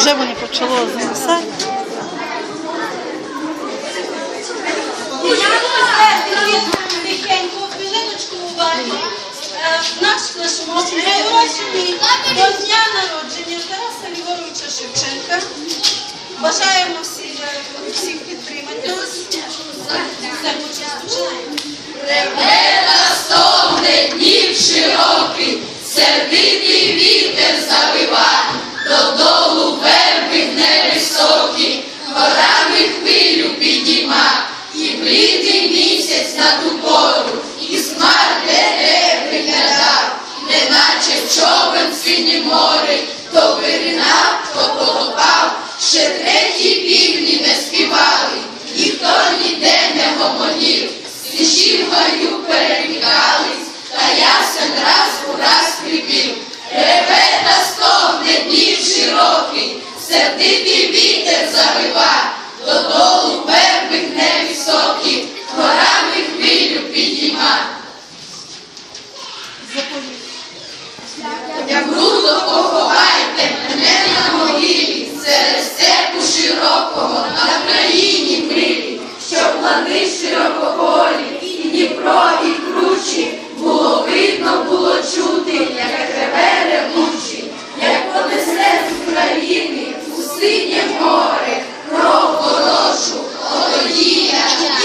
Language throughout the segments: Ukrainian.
Вже вони почало замісати. Наш флешмоб приурочений до дня народження Тараса Григоровича Шевченка. Бажаємо всіх, всіх підтримати нас. Реве стогне днів широкий, сердитий вітер завива, на ту пору, і смар дерев виглядав, неначе човен в синє море, то виринав, то потопав, ще треті півні не співали, ніхто ніде не гомонів. Стежі в гаю перемікались, та ясен раз у раз прибіг. Реве та стогне днів широкий, сердитий вітер Як грудо поховайте мене на могилі, серед степу широкого на країні милі, щоб лани широкополі, і Дніпро, і кручі, було видно, було чути, як реве ревучі, як понесе з України у синє море, кров хорошу, отоді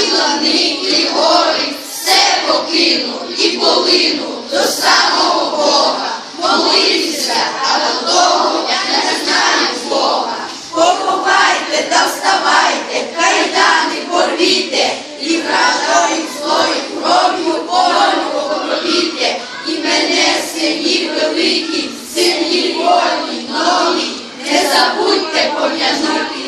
і лани, і гори, все покину і полину до самого Бога. Молитися, а до того не знаю Бога. Поховайте та вставайте, кайдани порвіте, і вражою злою кров'ю полю покропіте, і мене сині великі, сині вольні, нові, не забудьте пом'янути